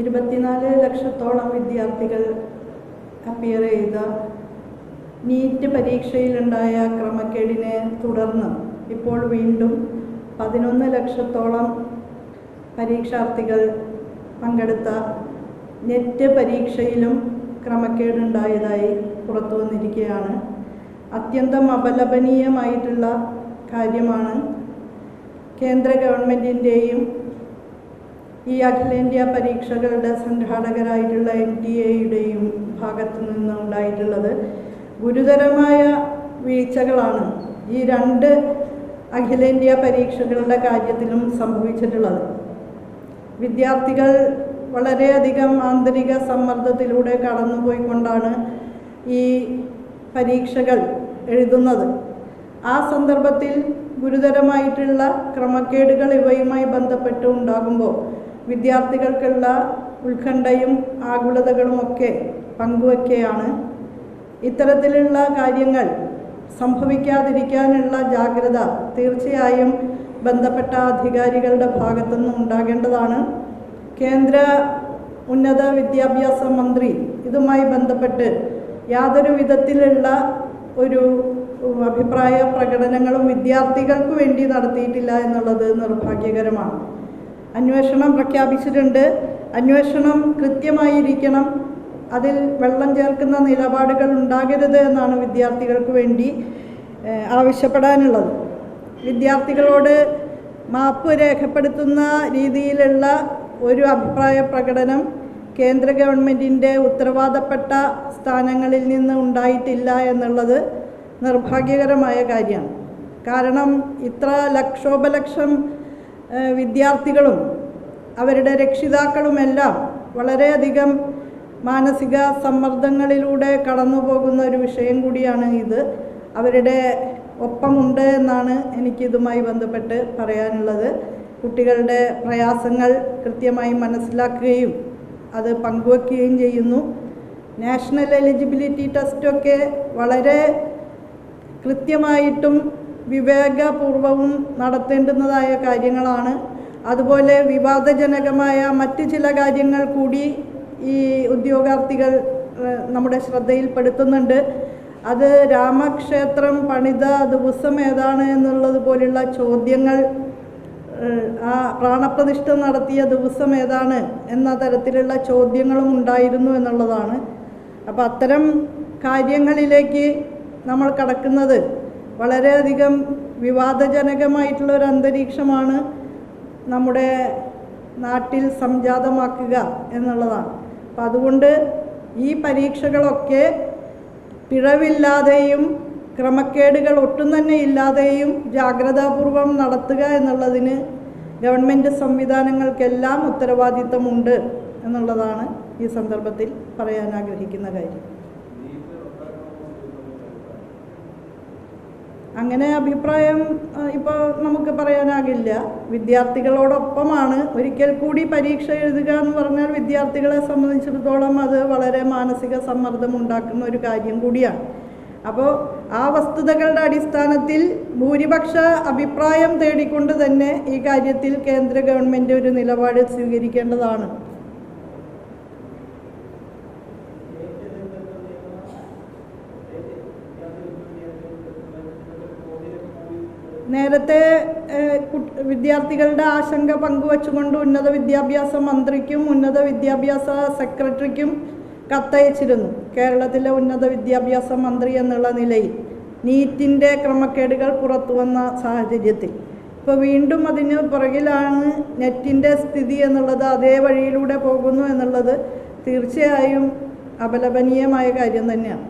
ഇരുപത്തിനാല് ലക്ഷത്തോളം വിദ്യാർത്ഥികൾ അപ്പിയർ ചെയ്ത നീറ്റ് പരീക്ഷയിലുണ്ടായ ക്രമക്കേടിനെ തുടർന്ന് ഇപ്പോൾ വീണ്ടും പതിനൊന്ന് ലക്ഷത്തോളം പരീക്ഷാർത്ഥികൾ പങ്കെടുത്ത നെറ്റ് പരീക്ഷയിലും ക്രമക്കേടുണ്ടായതായി പുറത്തു വന്നിരിക്കുകയാണ്. അത്യന്തം അപലപനീയമായിട്ടുള്ള കാര്യമാണ് കേന്ദ്ര ഗവൺമെന്റിന്റെയും ഈ അഖിലേന്ത്യാ പരീക്ഷകളുടെ സംഘാടകരായിട്ടുള്ള എൻ ടി എയുടെയും ഭാഗത്തു നിന്ന് ഉണ്ടായിട്ടുള്ളത് ഗുരുതരമായ വീഴ്ചകളാണ് ഈ രണ്ട് അഖിലേന്ത്യാ പരീക്ഷകളുടെ കാര്യത്തിലും സംഭവിച്ചിട്ടുള്ളത്. വിദ്യാർത്ഥികൾ വളരെയധികം ആന്തരിക സമ്മർദ്ദത്തിലൂടെ കടന്നുപോയിക്കൊണ്ടാണ് ഈ പരീക്ഷകൾ എഴുതുന്നത്. ആ സന്ദർഭത്തിൽ ഗുരുതരമായിട്ടുള്ള ക്രമക്കേടുകൾ ഇവയുമായി ബന്ധപ്പെട്ട് ഉണ്ടാകുമ്പോൾ വിദ്യാർത്ഥികൾക്കുള്ള ഉത്കണ്ഠയും ആകുലതകളുമൊക്കെ പങ്കുവയ്ക്കുകയാണ് ഇത്തരത്തിലുള്ള കാര്യങ്ങൾ സംഭവിക്കാതിരിക്കാനുള്ള ജാഗ്രത തീർച്ചയായും ബന്ധപ്പെട്ട അധികാരികളുടെ ഭാഗത്തുനിന്ന് ഉണ്ടാകേണ്ടതാണ്. കേന്ദ്ര ഉന്നത വിദ്യാഭ്യാസ മന്ത്രി ഇതുമായി ബന്ധപ്പെട്ട് യാതൊരു വിധത്തിലുള്ള ഒരു അഭിപ്രായ പ്രകടനങ്ങളും വിദ്യാർത്ഥികൾക്ക് വേണ്ടി നടത്തിയിട്ടില്ല എന്നുള്ളത് നിർഭാഗ്യകരമാണ്. അന്വേഷണം പ്രഖ്യാപിച്ചിട്ടുണ്ട്. അന്വേഷണം കൃത്യമായിരിക്കണം. അതിൽ വെള്ളം ചേർക്കുന്ന നിലപാടുകൾ ഉണ്ടാകരുത് എന്നാണ് വിദ്യാർത്ഥികൾക്ക് വേണ്ടി ആവശ്യപ്പെടാനുള്ളത്. വിദ്യാർത്ഥികളോട് മാപ്പ് രേഖപ്പെടുത്തുന്ന രീതിയിലുള്ള ഒരു അഭിപ്രായ പ്രകടനം കേന്ദ്ര ഗവൺമെന്റിന്റെ ഉത്തരവാദപ്പെട്ട സ്ഥാനങ്ങളിൽ നിന്ന് ഉണ്ടായിട്ടില്ല എന്നുള്ളത് നിർഭാഗ്യകരമായ കാര്യമാണ്. കാരണം ഇത്ര ലക്ഷോപലക്ഷം വിദ്യാർത്ഥികളും അവരുടെ രക്ഷിതാക്കളുമെല്ലാം വളരെയധികം മാനസിക സമ്മർദ്ദങ്ങളിലൂടെ കടന്നു പോകുന്ന ഒരു വിഷയം കൂടിയാണ് ഇത്. അവരുടെ ഒപ്പമുണ്ട് എന്നാണ് എനിക്കിതുമായി ബന്ധപ്പെട്ട് പറയാനുള്ളത്. കുട്ടികളുടെ പ്രയാസങ്ങൾ കൃത്യമായി മനസ്സിലാക്കുകയും അത് പങ്കുവയ്ക്കുകയും ചെയ്യുന്നു. നാഷണൽ എലിജിബിലിറ്റി ടെസ്റ്റൊക്കെ വളരെ കൃത്യമായിട്ടും വിവേകപൂർവവും നടത്തേണ്ടുന്നതായ കാര്യങ്ങളാണ്. അതുപോലെ വിവാദജനകമായ മറ്റ് ചില കാര്യങ്ങൾ കൂടി ഈ ഉദ്യോഗാർത്ഥികൾ നമ്മുടെ ശ്രദ്ധയിൽപ്പെടുത്തുന്നുണ്ട്. അത് രാമക്ഷേത്രം പണിത ദിവസം ഏതാണ് എന്നുള്ളത് പോലുള്ള ചോദ്യങ്ങൾ ആ പ്രാണപ്രതിഷ്ഠ നടത്തിയ ദിവസം ഏതാണ് എന്ന തരത്തിലുള്ള ചോദ്യങ്ങളും ഉണ്ടായിരുന്നു എന്നുള്ളതാണ്. അപ്പോൾ അത്തരം കാര്യങ്ങളിലേക്ക് നമ്മൾ കടക്കുന്നത് വളരെയധികം വിവാദജനകമായിട്ടുള്ള ഒരു അന്തരീക്ഷമാണ് നമ്മുടെ നാട്ടിൽ സംജാതമാക്കുക എന്നുള്ളതാണ്. അപ്പം അതുകൊണ്ട് ഈ പരീക്ഷകളൊക്കെ പിഴവില്ലാതെയും ക്രമക്കേടുകൾ ഒട്ടും തന്നെ ഇല്ലാതെയും ജാഗ്രതാപൂർവം നടത്തുക എന്നുള്ളതിന് ഗവൺമെന്റ് സംവിധാനങ്ങൾക്കെല്ലാം ഉത്തരവാദിത്തമുണ്ട് എന്നുള്ളതാണ് ഈ സന്ദർഭത്തിൽ പറയാൻ ആഗ്രഹിക്കുന്ന കാര്യം. അങ്ങനെ അഭിപ്രായം ഇപ്പോൾ നമുക്ക് പറയാനാകില്ല. വിദ്യാർത്ഥികളോടൊപ്പമാണ് ഒരിക്കൽ കൂടി പരീക്ഷ എഴുതുക എന്ന് പറഞ്ഞാൽ വിദ്യാർത്ഥികളെ സംബന്ധിച്ചിടത്തോളം അത് വളരെ മാനസിക സമ്മർദ്ദം ഉണ്ടാക്കുന്ന ഒരു കാര്യം കൂടിയാണ്. അപ്പോൾ ആ വസ്തുതകളുടെ അടിസ്ഥാനത്തിൽ ഭൂരിപക്ഷ അഭിപ്രായം തേടിക്കൊണ്ട് തന്നെ ഈ കാര്യത്തിൽ കേന്ദ്ര ഗവൺമെന്റ് ഒരു നിലപാട് സ്വീകരിക്കേണ്ടതാണ്. നേരത്തെ വിദ്യാർത്ഥികളുടെ ആശങ്ക പങ്കുവച്ചുകൊണ്ട് ഉന്നത വിദ്യാഭ്യാസ മന്ത്രിക്കും ഉന്നത വിദ്യാഭ്യാസ സെക്രട്ടറിക്കും കത്തയച്ചിരുന്നു. കേരളത്തിലെ ഉന്നത വിദ്യാഭ്യാസ മന്ത്രി എന്നുള്ള നിലയിൽ നീറ്റിന്റെ ക്രമക്കേടുകൾ പുറത്തു വന്ന സാഹചര്യത്തിൽ. ഇപ്പോൾ വീണ്ടും അതിന് പുറകിലാണ് നെറ്റിന്റെ സ്ഥിതി എന്നുള്ളത് അതേ വഴിയിലൂടെ പോകുന്നു എന്നുള്ളത് തീർച്ചയായും അപലപനീയമായ കാര്യം തന്നെയാണ്.